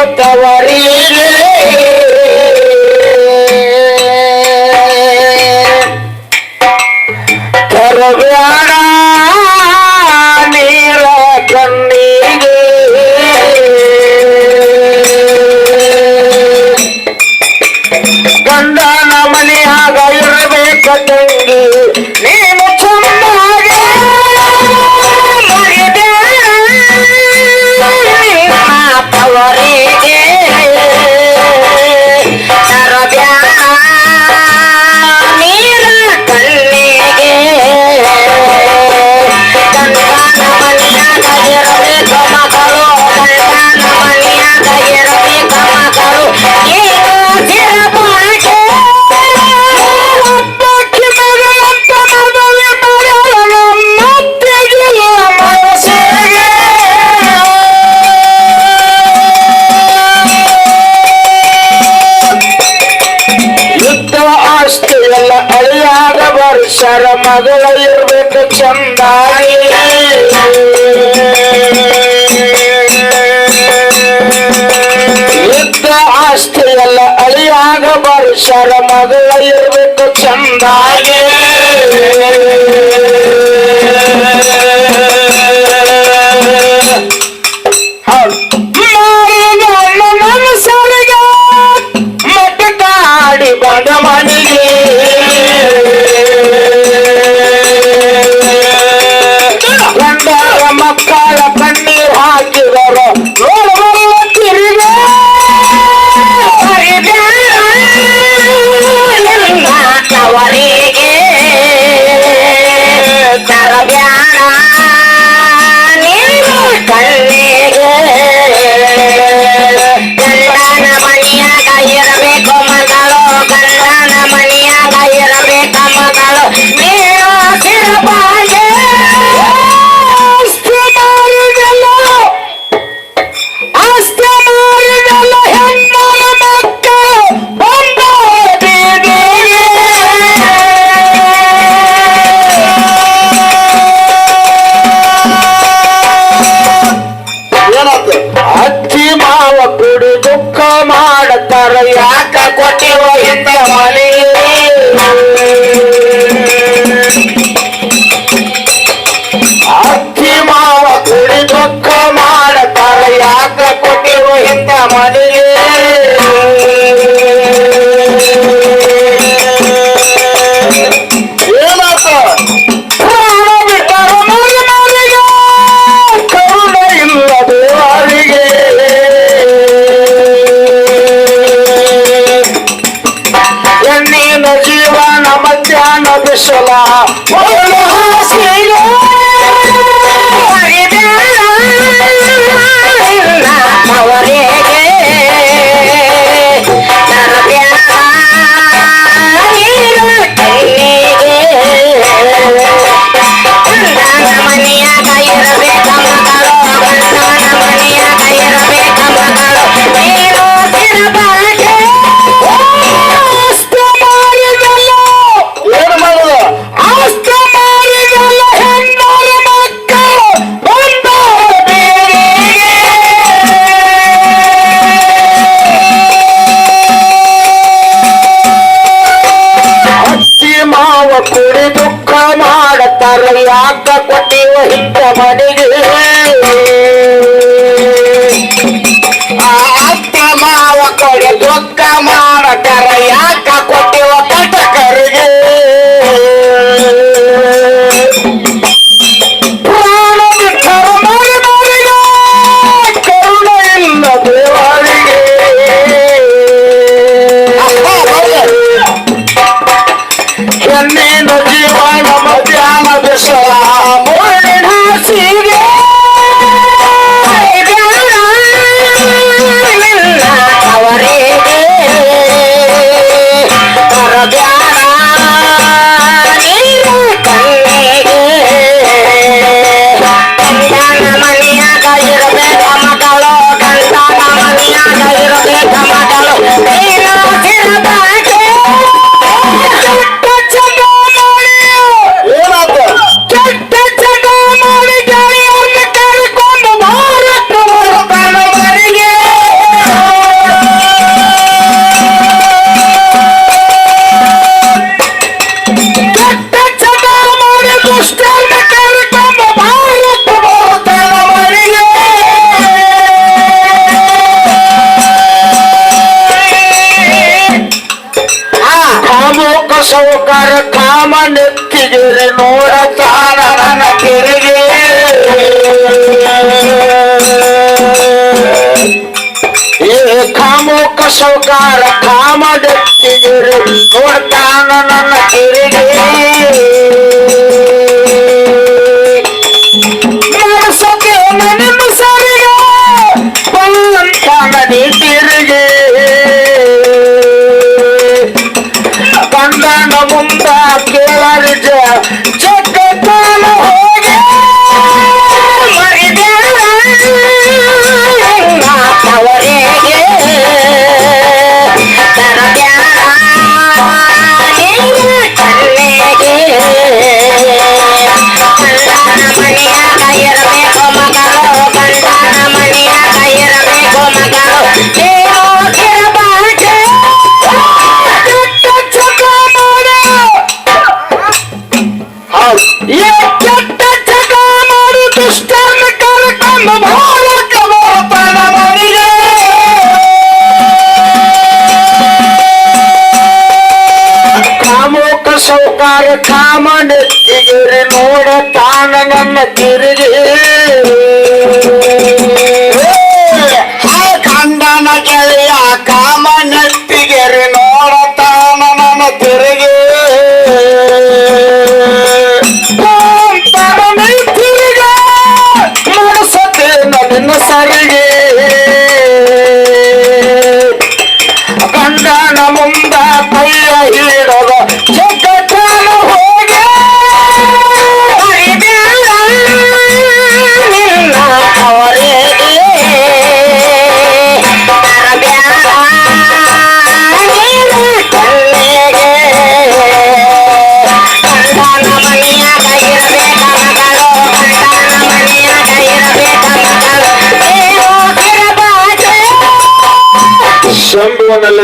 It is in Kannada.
ಮತ್ತವರಿಗೆ ತರಬೇಡ ನೀರ ಕಣ್ಣಿಗೆ. ಗಂಡನ ಮನೆಯಾಗ ತಂಗಿ ನೀನು சர மகளையர் வேண்டும் சந்தாயி யுத்த ஆஸ்தியல்ல அழியாக மறு சர மகளையர் வேண்டும் சந்தாயி ದುಃಖ ಯಾಕ ಕೊಟ್ಟಿರುವ ಇಂತ ಮನೆ ಅಕ್ಕಿ ಮಾವ ಕುಡಿ ದುಃಖ ಮಾಡತ್ತಾರ ಯಾಕ ಕೊಟ್ಟಿವ ಇಂತ ಮನೆ বিশলা கொலையாக கொண்டே வகித்த மனிதர் ஆத்தமாவ கொலை சொக்கமான கரையாக ಬಂಗಾರ ಕಾಮನ ತಿರುಗಿ ನೋಡ ತಾರನ ತಿರುಗಿ ಕಾಮೋಕ ಸೌಕಾರ ಕಾಮದ ತಿರುಗಿ ನೋಡ್ತಾನ ನನ್ನ ತಿರುಗಿ ಕಾಮನತ್ತಿಗಿರಿ ನೋಡ ತಾನ ನನ್ನ ತಿರುಗಿ. ಹಾ ಕಂಡನ ಗೆಳೆಯ ಕಾಮನತ್ತಿಗೆರಿ ನೋಡ ತಾನ ನನ್ನ ತಿರುಗಿ. ನನ್ನ ಸರಿಗೆ ಕಂಡನ ಮುಂದೆ ಅಲ್ಲ